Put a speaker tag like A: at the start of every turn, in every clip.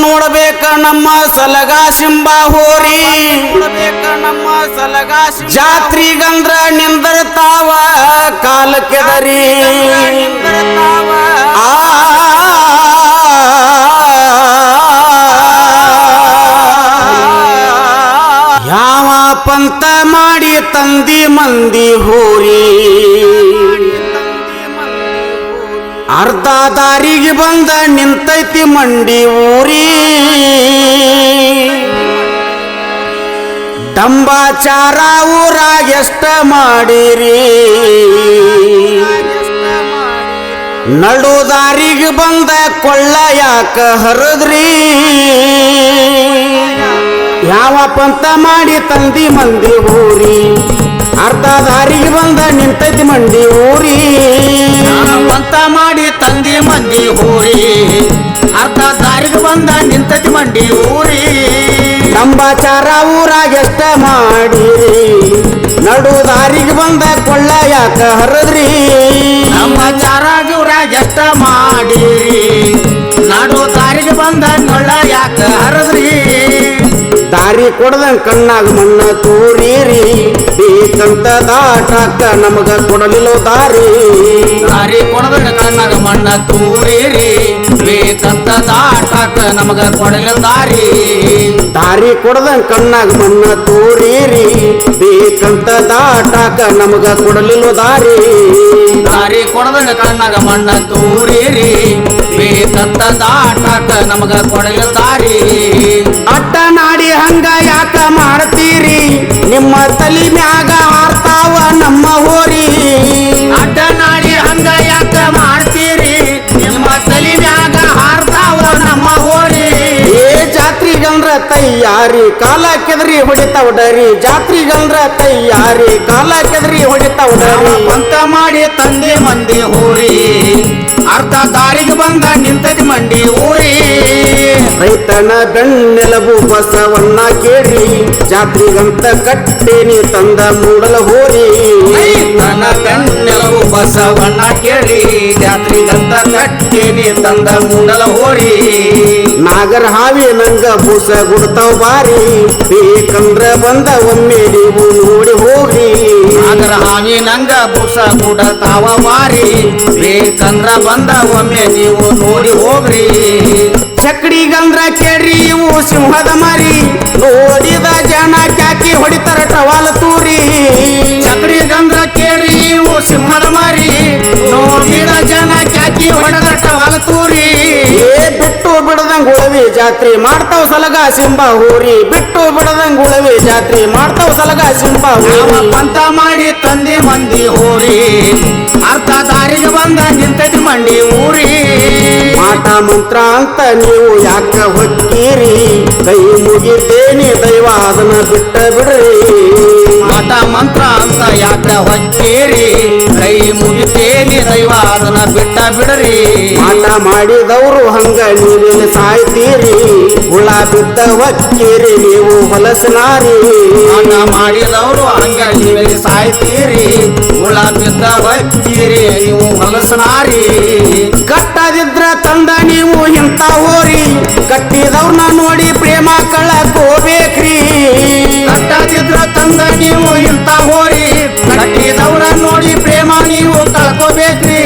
A: ನೋಡಬೇಕ ನಮ್ಮ ಸಲಗ ಸಿಂಬಾ ಹೋರಿ. ನಮ್ಮ ಸಲಗ ಜಾತ್ರಿಗಂದ್ರ ನಿಂದರ್ತಾವ ಆ ಯಾವ ಪಂತ ಮಾಡಿ ತಂದಿ ಮಂದಿ ಹೋರಿ ಅರ್ಧ ದಾರಿಗೆ ಬಂದ ನಿಂತೈತಿ ಮಂಡಿ ಊರಿ. ಡಂಬಾಚಾರ ಊರಾಗ ಎಷ್ಟ ಮಾಡಿರಿ. ನಡು ದಾರಿಗೆ ಬಂದ ಕೊಳ್ಳ ಯಾಕ ಹರದ್ರಿ. ಯಾವ ಪಂತ ಮಾಡಿ ತಂದಿ ಮಂದಿ ಊರಿ. ಅರ್ಧ ದಾರಿಗೆ ಬಂದ ನಿಂತೈತಿ ಮಂಡಿ ಊರಿ.
B: ಬಂದ ನಿಂತತಿ ಮಂಡಿ ಊರಿ.
A: ನಂಬಾಚಾರ ಊರಾಗ ಎಷ್ಟ ಮಾಡಿರಿ? ನಡು ದಾರಿಗೆ ಬಂದ ಕೊಳ್ಳ ಯಾಕ ಹರದ್ರಿ?
B: ನಂಬಾಚಾರ ಊರಾಗೆಷ್ಟ ಊರಾಗ ಎಷ್ಟ ಮಾಡಿರಿ? ನಡು ದಾರಿಗೆ ಬಂದ ಕೊಳ್ಳ ಯಾಕ ಹರದ್ರಿ?
A: ದಾರಿ ಕೊಡದಂಗ ಕಣ್ಣಾಗ ಮಣ್ಣ ತೂರಿರಿ. ಬೇಕಂತ ದಾಟಾಕ ನಮಗ ಕೊಡಲಿಲ್ಲ ದಾರಿ.
B: ದಾರಿ ಕೊಡದ ಕಣ್ಣಾಗ ಮಣ್ಣ ತೂರಿರಿ. ಬೇಕಂತ ದಾಟಾಕ ನಮಗ ಕೊಡಲಿಲ್ಲ ದಾರಿ.
A: ದಾರಿ ಕೊಡದಂಗ ಕಣ್ಣಾಗ ಮಣ್ಣ ತೂರಿರಿ. ಬೇಕಂತ ದಾಟಾಕ ನಮಗ ಕೊಡಲಿಲ್ಲ ದಾರಿ.
B: ದಾರಿ ಕೊಡದ ಕಣ್ಣಾಗ ಮಣ್ಣ ತೂರಿರಿ. ಬೇಕಂತ ದಾಟಾಕ ನಮಗ ಕೊಡಲಿಲ್ಲ ದಾರಿ.
A: ಅಟ್ಟ ನಾಡಿ ಹಂಗ ಯಾಕ ಮಾಡ್ತೀರಿ? ನಿಮ್ಮ ತಲಿ ಮ್ಯಾಗ ಆರ್ತಾವ ನಮ್ಮ ಹೋರಿ.
B: ಅಡ್ಡ ನಾಡಿ ಹಂಗ ಯಾಕ ಮಾಡ್ತೀರಿ? ನಿಮ್ಮ ತಲಿ ಮ್ಯಾಗ ಆರ್ತಾವ ನಮ್ಮ ಹೋರಿ.
A: ಏ ಜಾತ್ರಿಗಂದ್ರ ತಯ್ಯಾರಿ ಕಾಲ ಕೆದರಿ ಹೊಡಿತಾವ ಡರಿ. ಜಾತ್ರಿಗಂದ್ರ ತಯ್ಯಾರಿ ಕಾಲ ಕೆದರಿ ಹೊಡಿತಾವ ಡರಿ.
B: ಅಂತ ಮಾಡಿ ತಂದೆ ಮಂದಿ ಹೋರಿ. ಅರ್ಧ ದಾರಿಗೆ ಬಂದ ನಿಂತದಿ ಮಂಡಿ ಊರಿ.
A: ರೈತನ ಬೆನ್ನೆಲಬು ಬಸವಣ್ಣ ಕೇಳಿ, ಜಾತ್ರಿಗಂತ ಕಟ್ಟೇನಿ ತಂದ ಮೂಡಲ ಹೋರಿ.
B: ನನ್ನ ಬೆನ್ನೆಲಬು ಬಸವಣ್ಣ ಕೇಳಿ, ಜಾತ್ರಿಗಂತ ಕಟ್ಟೇನಿ ತಂದ ಮೂಡಲ ಹೋರಿ.
A: ನಾಗರ ಹಾವಿ ನಂಗ ಬೂಸ ಗುಡ್ತಾವ ಬಾರಿ, ಬೇಕಂದ್ರ ಬಂದ ಒಮ್ಮೆ ನೀವು ನೋಡಿ ಹೋಗಿ
B: ನಾಗರ ಹಾವಿ ನಂಗ ಬುಸ ಗುಡತಾವ ಬಾರಿ, ಬೇಕಂದ್ರ ಬಂದ ಒಮ್ಮೆ ನೀವು ನೋಡಿ ಹೋಗ್ರಿ.
A: ಚಕ್ಡಿಗಂದ್ರ ಕೇಳ್ರಿ ಇವು ಸಿಂಹದ ಮರಿ. ನೋಡಿದ ಜನ ಕ್ಯಾಕಿ ಹೊಡಿತಾರ ಟವಾಲ ತೂರಿ.
B: ಚಕಡಿ ಗಂದ್ರ ಕೇಳಿ ಇವು ಸಿಂಹದ ಮಾರಿ. ನೋಡಿದ ಜನ ಕ್ಯಾಕಿ ಹೊಡೆದಟ್ಟ ಹೊಲತೂರಿ
A: ಏ, ಬಿಟ್ಟು ಬಿಡದಂಗ ಉಳವಿ ಜಾತ್ರೆ ಮಾಡ್ತಾವ ಸಲಗ ಸಿಂಬ ಹೋರಿ. ಬಿಟ್ಟು ಬಿಡದಂಗ ಉಳವಿ ಜಾತ್ರೆ ಮಾಡ್ತಾವ ಸಲಗ ಸಿಂಬ ಹೋರಿ.
B: ಪಂತ ಮಾಡಿ ತಂದೆ ಮಂದಿ ಹೋರಿ. ಅರ್ಥ ದಾರಿಗೆ ಬಂದ ನಿಂತದಿ ಮಂಡಿ ಊರಿ.
A: ಮಂತ್ರ ಅಂತ ನೀವು ಯಾಕ ಹೊಕ್ಕೀರಿ? ಕೈ ಮುಗಿತೇನಿ ದೈವ ಅದನ್ನ ಬಿಟ್ಟ ಬಿಡ್ರಿ.
B: ಮಠ ಮಂತ್ರ ಅಂತ ಯಾಕ ಹೊತ್ತೀರಿ ಕೈ ಮುಗಿತೇನಿ ದೈವ ಅದನ್ನ ಬಿಟ್ಟ ಬಿಡ್ರಿ.
A: ಮಾಟ ಮಾಡಿದವರು ಹಂಗ ನೀರಿನ ಸಾಯ್ತೀರಿ? ಹುಳ ಬಿದ್ದ ಹೊಕ್ಕೀರಿ ನೀವು ಹೊಲಸನಾರಿ
B: ಅನ್ನ ಮಾಡಿದವರು ಹಂಗ ನೀವೇ ಸಾಯ್ತೀರಿ? ಹುಳ ಬಿದ್ದ ಹೊಕ್ಕೀರಿ ನೀವು ಹೊಲಸನಾರಿ
A: ಹೋರಿ ಕಟ್ಟಿದವ್ರನ್ನ ನೋಡಿ ಪ್ರೇಮ ಕಳಕೋಬೇಕ್ರಿ.
B: ಕಟ್ಟದಿದ್ರ ತಂದ ನೀವು ಇಂತ ಹೋರಿ ಕಟ್ಟಿದವ್ರ ನೋಡಿ ಪ್ರೇಮ ನೀವು ಕಳ್ಕೋಬೇಕ್ರಿ.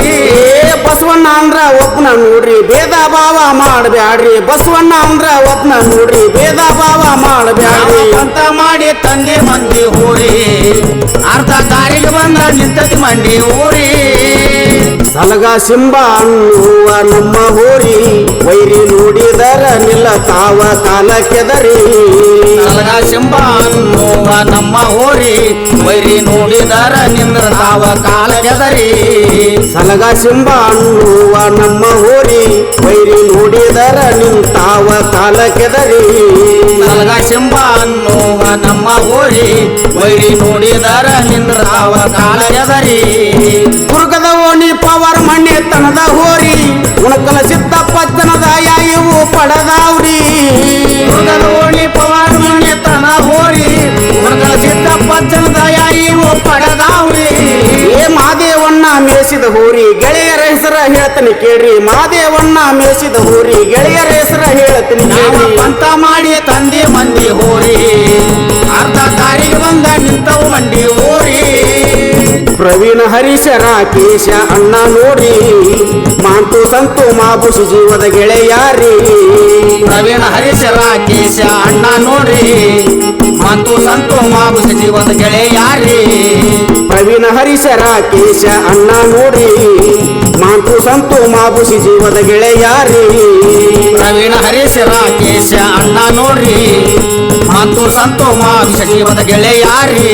A: ಬಸವಣ್ಣ ಅಂದ್ರ ಒಪ್ನ ನೋಡ್ರಿ, ಭೇದ ಭಾವ ಮಾಡಬ್ಯಾಡ್ರಿ. ಬಸವಣ್ಣ ಅಂದ್ರ ಒಪ್ನ ನೋಡ್ರಿ, ಭೇದ ಭಾವ ಮಾಡಬ್ಯಾಡ್ರಿ.
B: ಅಂತ ಮಾಡಿ ತಂದೆ ಮಂದಿ ಹೋರಿ ಅರ್ಧ ದಾರಿಗೆ ಬಂದ ನಿಂತತಿ ಮಂಡಿ ಊರಿ.
A: ಸಲಗ ಸಿಂಬ ಅನ್ನುವ ನಮ್ಮ ಹೋರಿ ವೈರಿ ನೋಡಿದರ ನಿಲ್ಲ ತಾವ ಕಾಲ ಕೆದರಿ
B: ಸಲಗ ಸಿಂಬ ಅನ್ನುವ ನಮ್ಮ ಹೋರಿ ವೈರಿ ನೋಡಿದರ ನಿಂದ್ರ ತಾವ ಕಾಲ ಗೆದರಿ
A: ಸಲಗ ಸಿಂಬ ಅನ್ನುವ ನಮ್ಮ ಹೋರಿ ವೈರಿ ನೋಡಿದರ ನಿಂತಾವ ಕಾಲ ಕೆದರಿ
B: ಸಲಗ ಸಿಂಬ ಅನ್ನುವ ನಮ್ಮ ಹೋರಿ ವೈರಿ ನೋಡಿದರ ನಿಂದ್ರ ತಾವ ಕಾಲ ಗೆದರಿ
A: ಕುರುಕದ ಓಣಿ ಪವರ್ ತನದ ಹೋರಿ, ಉಣಕಲ ಪಟ್ಟಣದ ಇವು ಪಡದಾವ್ರಿ.
B: ಓಣಿ ಪವಾರ ತನ ಹೋರಿ, ಉಣಕಲ ಸಿದ್ದಪ್ಪ ಯಾಯವು ಪಡೆದಾವ್ರಿ.
A: ಏ ಮಾದೇವಣ್ಣ ಮೇಸಿದ ಹೋರಿ, ಗೆಳೆಯರ ಹೆಸರ ಹೇಳ್ತೀನಿ ಕೇಳ್ರಿ. ಮಾದೇವಣ್ಣ ಮೇಸಿದ ಹೋರಿ, ಗೆಳೆಯರ ಹೆಸರ ಹೇಳ್ತೀನಿ ಕೇಳಿ
B: ಅಂತ ಮಾಡಿ ತಂದೆ ಮಂದಿ ಹೋರಿ.
A: ಪ್ರವೀಣ ಹರೀಶ ರಾಕೇಶ ಅಣ್ಣ ನೋಡಿ. ಮಾಂತು ಸಂತು ಮಾಬುಷಿ ಜೀವದ ಗೆಳೆಯಾರಿ.
B: ಪ್ರವೀಣ ಹರೀಶ ರಾಕೇಶ ಅಣ್ಣ ನೋಡ್ರಿ ಮಾಂತು ಸಂತು ಮಾಬುಸ ಜೀವದ ಗೆಳೆಯಾರಿ.
A: ಪ್ರವೀಣ ಹರೀಶ ರಾಕೇಶ ಅಣ್ಣ ನೋಡಿ. ಮಾಂತು ಸಂತು ಮಾಬುಷಿ ಜೀವದ ಗೆಳೆಯಾರಿ.
B: ಪ್ರವೀಣ ಹರೀಶ ರಾಕೇಶ ಅಣ್ಣ ನೋಡ್ರಿ ಮತ್ತು ಸಂತು ಜೀವದ ಗೆಳೆಯಾರಿ.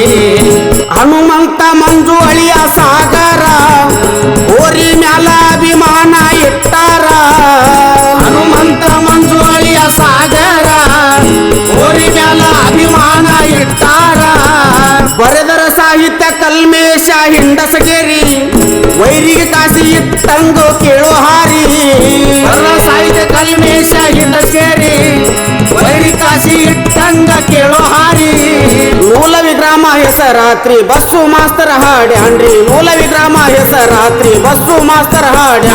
A: ಹನುಮಂತ ಮಂಜು ಅಳಿಯ ಸಾಗರ ಓರಿ ಮ್ಯಾಲ ಅಭಿಮಾನ ಇಟ್ಟಾರ.
B: ಹನುಮಂತ ಮಂಜು ಅಳಿಯ ಸಾಗರ ಓರಿ ಮ್ಯಾಲ ಅಭಿಮಾನ ಇಟ್ಟಾರ.
A: ಬರೆದರ ಸಾಹಿತ್ಯ ಕಲ್ಮೇಶ ಹಿಂಡಸಗೇರಿ, ವೈರಿಗೆ ಕಾಸಿ ಇಟ್ಟಂಗೋ ಕೇಳು ಹಾರಿ.
B: ಸಾಹಿತ್ಯ ಕಲ್ಮೇಶ ಹಿಂಡಸೇರಿ ವೈರಿ ಕಾಸಿ ಇಟ್ಟಂಗ ಕೇಳೋ ಹಾರಿ
A: ಮೂಲ ವಿಗ್ರಾಮ ಹೆಸರಾತ್ರಿ ಬಸ್ಸು ಮಾಸ್ತರ ಹಾಡ್ಯಾನ್ರಿ ಮೂಲ ವಿಗ್ರಾಮ ಹೆಸರಾತ್ರಿ ಬಸ್ಸು ಮಾಸ್ತರ ಹಾಡಿ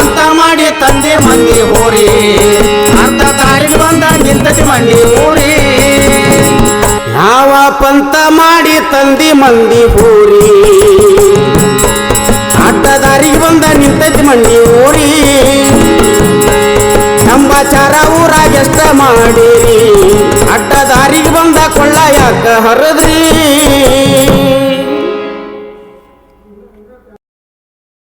B: ಅಂತ ಮಾಡಿ ತಂದೆ ಮಂದಿ ಹೋರಿ. ಅರ್ಧ ದಾರಿಗೆ ಬಂದ ನಿಂತತಿ ಮಂದಿ ಹೋರಿ
A: ಯಾವ ಪಂತ ಮಾಡಿ ತಂದಿ ಮಂದಿ ಹೋರಿ ಅಡ್ಡದಾರಿಗೆ ಬಂದ ನಿಂತತಿ ಮಂಡಿ ಊರಿ. ಎಂಬಚಾರ ಊರಾಗ ಎಷ್ಟ ಅಡ್ಡ ದಾರಿಗೆ ಬಂದ ಕೊಳ್ಳ ಯಾಕ ಹರದ್ರಿ